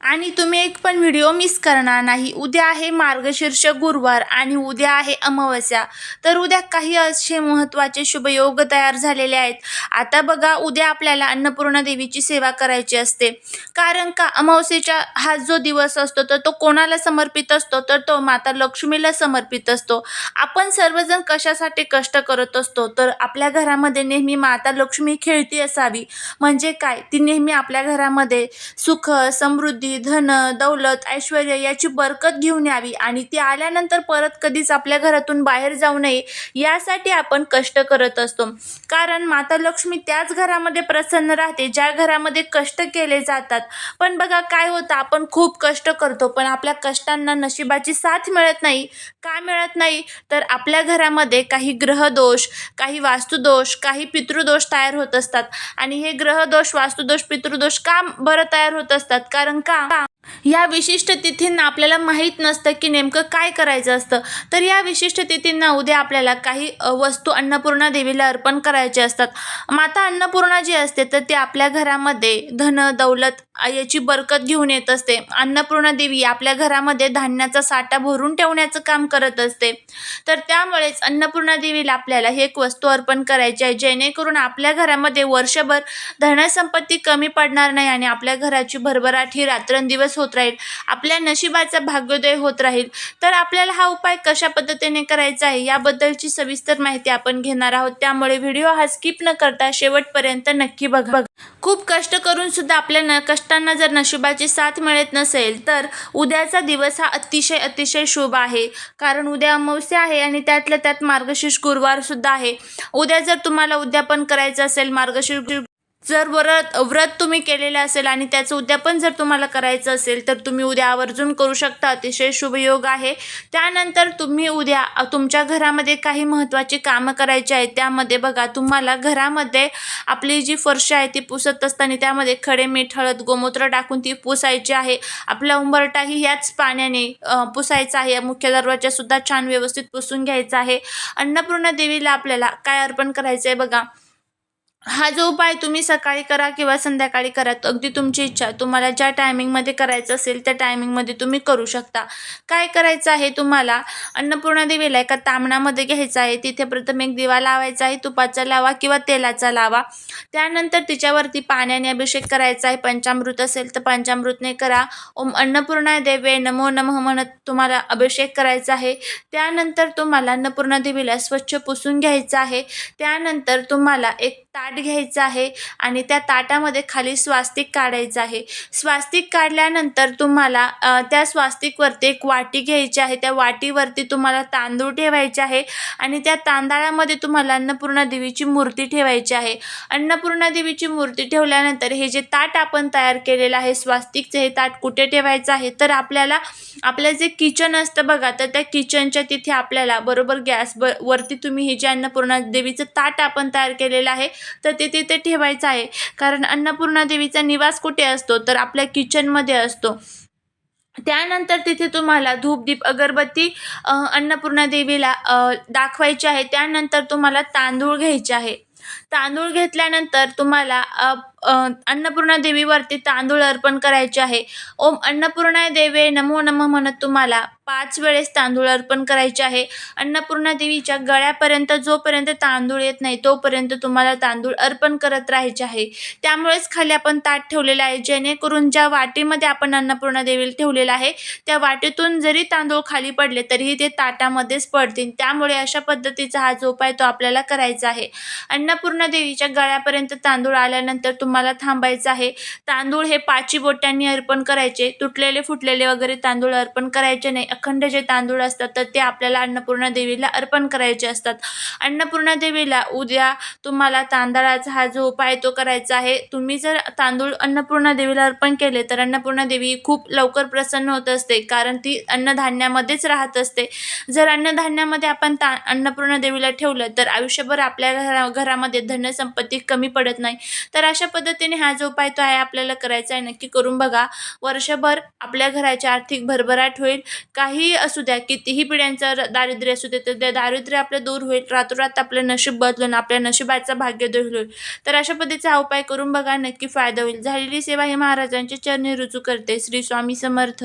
आणि तुम्ही एक पण व्हिडिओ मिस करणार नाही. उद्या आहे मार्गशीर्ष गुरुवार आणि उद्या आहे अमावस्या. तर उद्या काही असे महत्त्वाचे शुभयोग तयार झालेले आहेत. आता बघा उद्या आपल्याला अन्नपूर्णा देवीची सेवा करायची असते. कारण का अमावस्येचा हा जो दिवस असतो तर तो कोणाला समर्पित असतो? तर तो माता लक्ष्मीला समर्पित असतो. आपण सर्वजण कशासाठी कष्ट करत असतो? तर आपल्या घरामध्ये नेहमी माता लक्ष्मी खेळती असावी. म्हणजे काय? ती नेहमी आपल्या घरामध्ये सुख समृद्धी धन दौलत ऐश्वर याची बरकत घेऊन यावी आणि ती आल्यानंतर परत कधीच आपल्या घरातून बाहेर जाऊ नये यासाठी आपण कष्ट करत असतो. कारण माता लक्ष्मी त्याच घरामध्ये प्रसन्न राहते ज्या घरामध्ये कष्ट केले जातात. पण बघा काय होतं आपण खूप कष्ट करतो पण आपल्या कष्टांना नशिबाची साथ मिळत नाही. का मिळत नाही? तर आपल्या घरामध्ये काही ग्रहदोष काही वास्तुदोष काही पितृदोष तयार होत असतात. आणि हे ग्रहदोष वास्तुदोष पितृदोष का बरं तयार होत असतात? कारण का 荡。या विशिष्ट तिथींना आपल्याला माहीत नसतं की नेमकं काय करायचं असतं. तर या विशिष्ट तिथींना उद्या आपल्याला काही वस्तू अन्नपूर्णा देवीला अर्पण करायचे असतात. माता अन्नपूर्णा जी असते तर ती आपल्या घरामध्ये धन दौलत याची बरकत घेऊन येत असते. अन्नपूर्णा देवी आपल्या घरामध्ये धान्याचा साठा भरून ठेवण्याचं काम करत असते. तर त्यामुळेच अन्नपूर्णा देवीला आपल्याला ही एक वस्तू अर्पण करायची आहे जेणेकरून आपल्या घरामध्ये वर्षभर धनसंपत्ती कमी पडणार नाही आणि आपल्या घराची भरभराट ही रात्रंदिवस होत राहील. आपल्या नशिबाचा भाग्योदय होत राहील. तर आपल्याला हा उपाय कशा पद्धतीने करायचा आहे याबद्दलची सविस्तर माहिती आपण घेणार आहोत. त्यामुळे व्हिडिओ हा स्किप न करता शेवटपर्यंत नक्की बघा. खूप कष्ट करून सुद्धा आपल्या न कष्टांना जर नशिबाची साथ मिळत नसेल तर उद्याचा दिवस हा अतिशय अतिशय शुभ आहे. कारण उद्या अमावस्या आहे आणि त्यातल्या त्यात मार्गशीर्ष गुरुवार सुद्धा आहे. उद्या जर तुम्हाला उद्यापन करायचं असेल मार्गशीर्ष जर व्रत व्रत तुम्ही केलेलं असेल आणि त्याचं उद्यापन जर तुम्हाला करायचं असेल तर तुम्ही उद्या आवर्जून करू शकता. अतिशय शुभयोग आहे. त्यानंतर तुम्ही उद्या तुमच्या घरामध्ये काही महत्त्वाची कामं करायची आहेत त्यामध्ये बघा तुम्हाला घरामध्ये आपली जी फरशी आहे ती पुसत असताना त्यामध्ये खडे मीठ हळद गोमूत्र टाकून ती पुसायची आहे. आपला उंबरटाही याच पाण्याने पुसायचा आहे. मुख्य दरवाजासुद्धा छान व्यवस्थित पुसून घ्यायचा आहे. अन्नपूर्णा देवीला आपल्याला काय अर्पण करायचं आहे बघा. हा जो उपाय तुम्ही सकाळी करा किंवा संध्याकाळी करा अगदी तुमची इच्छा. तुम्हाला ज्या टायमिंगमध्ये करायचं असेल त्या टायमिंगमध्ये तुम्ही करू शकता. काय करायचं आहे तुम्हाला? अन्नपूर्णा देवीला एका तामणामध्ये घ्यायचं आहे. तिथे प्रथम एक दिवा लावायचा आहे तुपाचा लावा किंवा तेलाचा लावा. त्यानंतर तिच्यावरती पाण्याने अभिषेक करायचा आहे. पंचामृत असेल तर पंचामृतने करा. ओम अन्नपूर्णा देवे नमो नमः म्हणत तुम्हाला अभिषेक करायचा आहे. त्यानंतर तुम्हाला अन्नपूर्णा देवीला स्वच्छ पुसून घ्यायचं आहे. त्यानंतर तुम्हाला एक ताट घ्यायचं आहे आणि त्या ताटामध्ये खाली स्वास्तिक काढायचं आहे. स्वास्तिक काढल्यानंतर तुम्हाला त्या स्वास्तिकवरती एक वाटी घ्यायची आहे. त्या वाटीवरती तुम्हाला तांदूळ ठेवायचे आहे आणि त्या तांदळामध्ये तुम्हाला अन्नपूर्णा देवीची मूर्ती ठेवायची आहे. अन्नपूर्णा देवीची मूर्ती ठेवल्यानंतर हे जे ताट आपण तयार केलेलं आहे स्वास्तिकचं हे ताट कुठे ठेवायचं आहे? तर आपल्याला आपलं जे किचन असतं बघा तर त्या किचनच्या तिथे आपल्याला बरोबर गॅस ब वरती तुम्ही हे जे अन्नपूर्णा देवीचं ताट आपण तयार केलेलं आहे तर ते तिथे ठेवायचं आहे. कारण अन्नपूर्णा देवीचा निवास कुठे असतो? तर आपल्या किचनमध्ये असतो. त्यानंतर तिथे तुम्हाला धूपदीप अगरबत्ती अन्नपूर्णा देवीला दाखवायची आहे. त्यानंतर तुम्हाला तांदूळ घ्यायचे आहे. तांदूळ घेतल्यानंतर तुम्हाला अन्नपूर्णा देवीवरती तांदूळ अर्पण करायचे आहे. ओम अन्नपूर्णा देवे नमो नम म्हणत तुम्हाला पाच वेळेस तांदूळ अर्पण करायचे आहे. अन्नपूर्णा देवीच्या गळ्यापर्यंत जोपर्यंत तांदूळ येत नाही तोपर्यंत तुम्हाला तांदूळ अर्पण करत राहायचे आहे. त्यामुळेच खाली आपण ताट ठेवलेलं आहे जेणेकरून ज्या वाटीमध्ये आपण अन्नपूर्णा देवीला ठेवलेलं आहे त्या वाटीतून जरी तांदूळ खाली पडले तरीही ते ताटामध्येच पडतील. त्यामुळे अशा पद्धतीचा हा जो उपाय तो आपल्याला करायचा आहे. अन्नपूर्णा देवीच्या गळ्यापर्यंत तांदूळ आल्यानंतर तुम्हाला थांबायचं आहे. तांदूळ हे पाची बोट्यांनी अर्पण करायचे. तुटलेले फुटलेले वगैरे तांदूळ अर्पण करायचे नाही. अखंड जे तांदूळ असतात तर ते आपल्याला अन्नपूर्णा देवीला अर्पण करायचे असतात. अन्नपूर्णा देवीला उद्या तुम्हाला तांदळाचा हा जो उपाय तो करायचा आहे तुम्ही जर तांदूळ अन्नपूर्णा देवीला अर्पण केले तर अन्नपूर्णा देवी खूप लवकर प्रसन्न होत असते कारण ती अन्नधान्यामध्येच राहत असते. जर अन्नधान्यामध्ये आपण ता अन्नपूर्णा देवीला ठेवलं तर आयुष्यभर आपल्या घरा घरामध्ये धनसंपत्ती कमी पडत नाही. तर अशा पद्धतीने हा जो उपाय तो आहे आपल्याला करायचा आहे. नक्की करून बघा. वर्षभर आपल्या घराची आर्थिक भरभराट होईल. का काहीही असू द्या कितीही पिढ्यांचं र- दारिद्र्य असू दे तर ते दारिद्र्य आपलं दूर होईल. रातोरात आपलं नशीब बदलून आपल्या नशिबाचा भाग्योदय होईल. तर अशा पद्धतीचा हा उपाय करून बघा नक्की फायदा होईल. झालेली सेवा ही महाराजांच्या चरणी रुजू करते. श्री स्वामी समर्थ.